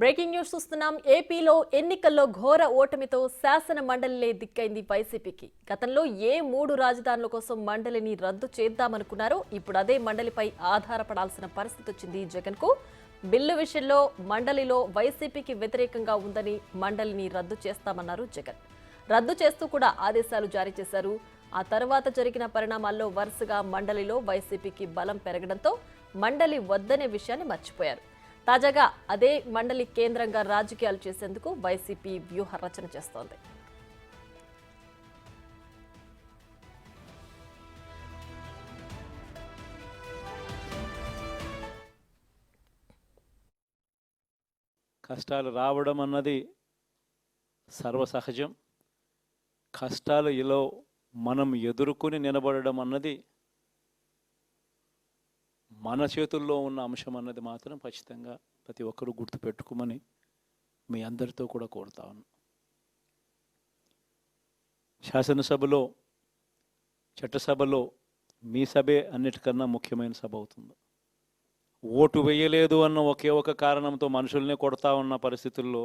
Breaking news చూస్తున్నాం. ఏపీలో ఎన్నికల్లో ఘోర ఓటమితో శాసన మండలిలే దిక్కైంది వైసీపీకి. గతంలో ఏ మూడు రాజధానుల కోసం మండలిని రద్దు చేద్దామనుకున్నారో ఇప్పుడు అదే మండలిపై ఆధారపడాల్సిన పరిస్థితి వచ్చింది జగన్కు బిల్లు విషయంలో మండలిలో వైసీపీకి వ్యతిరేకంగా ఉందని మండలిని రద్దు చేస్తామన్నారు జగన్. రద్దు చేస్తూ కూడా ఆదేశాలు జారీ చేశారు. ఆ తర్వాత జరిగిన పరిణామాల్లో వరుసగా మండలిలో వైసీపీకి బలం పెరగడంతో మండలి వద్దనే విషయాన్ని మర్చిపోయారు. తాజాగా అదే మండలి కేంద్రంగా రాజకీయాలు చేసేందుకు వైసీపీ వ్యూహ రచన చేస్తోంది. కష్టాలు రావడం అన్నది సర్వసహజం. కష్టాలు ఇలా మనం ఎదుర్కొని నిలబడడం అన్నది మన చేతుల్లో ఉన్న అంశం అన్నది మాత్రం ఖచ్చితంగా ప్రతి ఒక్కరూ గుర్తుపెట్టుకోమని మీ అందరితో కూడా కోరుతా ఉన్నాను. శాసనసభలో చట్టసభలో మీ సభే అన్నిటికన్నా ముఖ్యమైన సభ అవుతుంది. ఓటు వేయలేదు అన్న ఒకే ఒక కారణంతో మనుషుల్నే కొడతా ఉన్న పరిస్థితుల్లో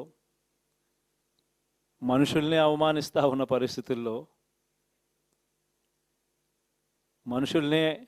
మనుషుల్ని అవమానిస్తూ ఉన్న పరిస్థితుల్లో మనుషుల్నే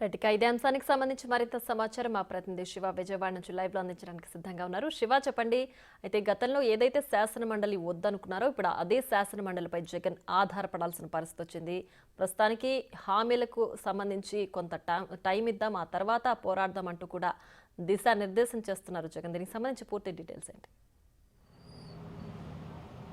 రైట్ ఇక ఇదే అంశానికి సంబంధించి మరింత సమాచారం మా ప్రతినిధి శివ విజయవాడ నుంచి లైవ్లో అందించడానికి సిద్ధంగా ఉన్నారు. శివ చెప్పండి. అయితే గతంలో ఏదైతే శాసన మండలి వద్దనుకున్నారో ఇప్పుడు అదే శాసన మండలిపై జగన్ ఆధారపడాల్సిన పరిస్థితి వచ్చింది. ప్రస్తుతానికి హామీలకు సంబంధించి కొంత టైం టైం ఇద్దాం ఆ తర్వాత పోరాడదాం అంటూ కూడా దిశానిర్దేశం చేస్తున్నారు జగన్. దీనికి సంబంధించి పూర్తి డీటెయిల్స్ ఏంటి?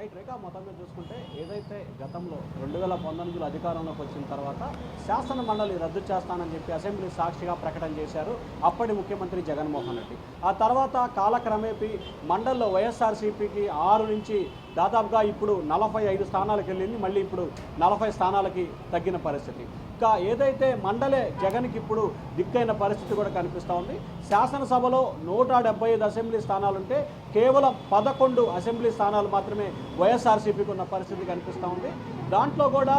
రైట్ రేఖా మొత్తంగా చూసుకుంటే ఏదైతే గతంలో రెండు వేల పంతొమ్మిదిలో అధికారంలోకి వచ్చిన తర్వాత శాసన మండలి రద్దు చేస్తానని చెప్పి అసెంబ్లీ సాక్షిగా ప్రకటన చేశారు. అప్పటి ముఖ్యమంత్రి జగన్మోహన్ రెడ్డి. ఆ తర్వాత కాలక్రమేపీ మండలిలో వైఎస్ఆర్సీపీకి ఆరు నుంచి దాదాపుగా ఇప్పుడు నలభై ఐదు స్థానాలకు వెళ్ళింది మళ్ళీ ఇప్పుడు నలభై స్థానాలకి తగ్గిన పరిస్థితి. ఇంకా ఏదైతే మండలే జగన్కి ఇప్పుడు దిక్కైన పరిస్థితి కూడా కనిపిస్తూ ఉంది. శాసనసభలో నూట డెబ్బై ఐదు అసెంబ్లీ స్థానాలుంటే కేవలం పదకొండు అసెంబ్లీ స్థానాలు మాత్రమే వైఎస్ఆర్సీపీకి ఉన్న పరిస్థితి కనిపిస్తూ ఉంది. దాంట్లో కూడా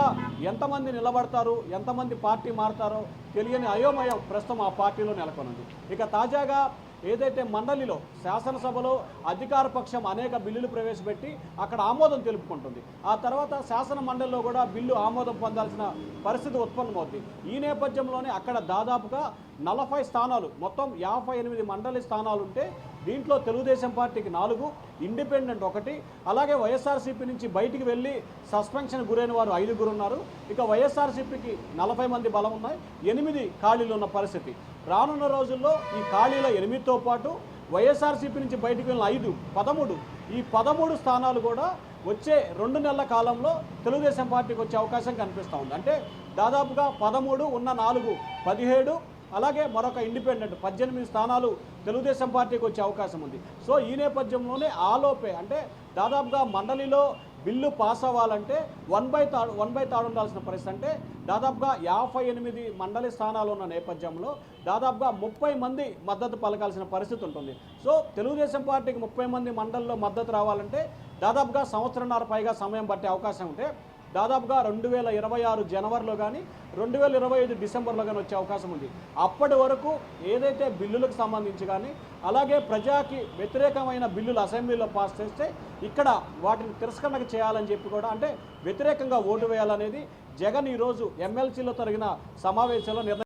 ఎంతమంది నిలబడతారు ఎంతమంది పార్టీ మారుతారో తెలియని అయోమయం ప్రస్తుతం ఆ పార్టీలో నెలకొనుంది. ఇక తాజాగా ఏదైతే మండలిలో శాసనసభలో అధికార పక్షం అనేక బిల్లులు ప్రవేశపెట్టి అక్కడ ఆమోదం తెలుపుకుంటుంది. ఆ తర్వాత శాసన మండలిలో కూడా బిల్లు ఆమోదం పొందాల్సిన పరిస్థితి ఉత్పన్నమవుతుంది. ఈ నేపథ్యంలోనే అక్కడ దాదాపుగా నలభై స్థానాలు మొత్తం యాభై ఎనిమిది మండలి స్థానాలు ఉంటే దీంట్లో తెలుగుదేశం పార్టీకి నాలుగు ఇండిపెండెంట్ ఒకటి అలాగే వైఎస్ఆర్సీపీ నుంచి బయటికి వెళ్ళి సస్పెన్షన్ గురైన వారు ఐదుగురు ఉన్నారు. ఇక వైఎస్ఆర్సీపీకి నలభై మంది బలం ఉన్నాయి ఎనిమిది ఖాళీలు ఉన్న పరిస్థితి. రానున్న రోజుల్లో ఈ ఖాళీల ఎనిమిదితో పాటు వైఎస్ఆర్సీపీ నుంచి బయటికి వెళ్ళిన ఐదు పదమూడు ఈ పదమూడు స్థానాలు కూడా వచ్చే రెండు నెలల కాలంలో తెలుగుదేశం పార్టీకి వచ్చే అవకాశం కనిపిస్తూ ఉంది. అంటే దాదాపుగా పదమూడు ఉన్న నాలుగు పదిహేడు అలాగే మరొక ఇండిపెండెంట్ పద్దెనిమిది స్థానాలు తెలుగుదేశం పార్టీకి వచ్చే అవకాశం ఉంది. సో ఈ నేపథ్యంలోనే ఆలోపే అంటే దాదాపుగా మండలిలో బిల్లు పాస్ అవ్వాలంటే one by third one by third ఉండాల్సిన పరిస్థితి అంటే దాదాపుగా యాభై ఎనిమిది మండలి స్థానాలు ఉన్న నేపథ్యంలో దాదాపుగా ముప్పై మంది మద్దతు పలకాల్సిన పరిస్థితి ఉంటుంది. సో తెలుగుదేశం పార్టీకి ముప్పై మంది మండలిలో మద్దతు రావాలంటే దాదాపుగా సంవత్సరంన్నర పైగా సమయం పట్టే అవకాశం ఉంటే దాదాపుగా రెండు వేల ఇరవై ఆరు జనవరిలో కానీ రెండు వేల ఇరవై ఐదు డిసెంబర్లో కానీ వచ్చే అవకాశం ఉంది. అప్పటి వరకు ఏదైతే బిల్లులకు సంబంధించి కానీ అలాగే ప్రజాకి వ్యతిరేకమైన బిల్లులు అసెంబ్లీలో పాస్ చేస్తే ఇక్కడ వాటిని తిరస్కరణకు చేయాలని చెప్పి కూడా అంటే వ్యతిరేకంగా ఓటు వేయాలనేది జగన్ ఈరోజు ఎమ్మెల్సీలో జరిగిన సమావేశంలో నిర్ణయం